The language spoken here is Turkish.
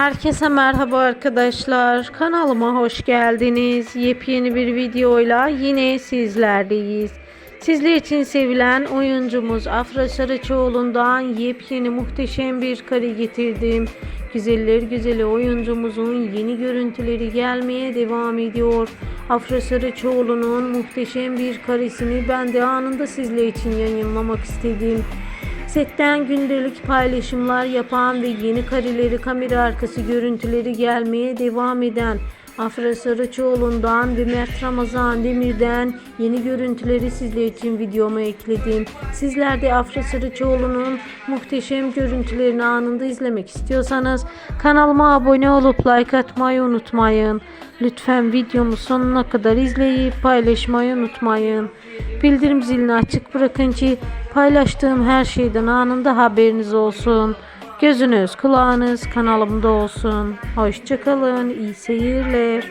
Herkese merhaba arkadaşlar. Kanalıma hoş geldiniz. Yepyeni bir videoyla yine sizlerleyiz. Sizler için sevilen oyuncumuz Afra Saraçoğlu'ndan yepyeni muhteşem bir kare getirdim. Güzeller güzeli oyuncumuzun yeni görüntüleri gelmeye devam ediyor. Afra Saraçoğlu'nun muhteşem bir karesini ben de anında sizler için yayınlamak istedim. Setten gündelik paylaşımlar yapan ve yeni kareleri kamera arkası görüntüleri gelmeye devam eden Afra Saraçoğlu'ndan ve Mert Ramazan Demir'den yeni görüntüleri sizler için videoma ekledim. Sizler de Afra Saraçoğlu'nun muhteşem görüntülerini anında izlemek istiyorsanız kanalıma abone olup like atmayı unutmayın. Lütfen videomu sonuna kadar izleyip paylaşmayı unutmayın. Bildirim zilini açık bırakın ki paylaştığım her şeyden anında haberiniz olsun. Gözünüz kulağınız kanalımda olsun. Hoşçakalın. iyi seyirler.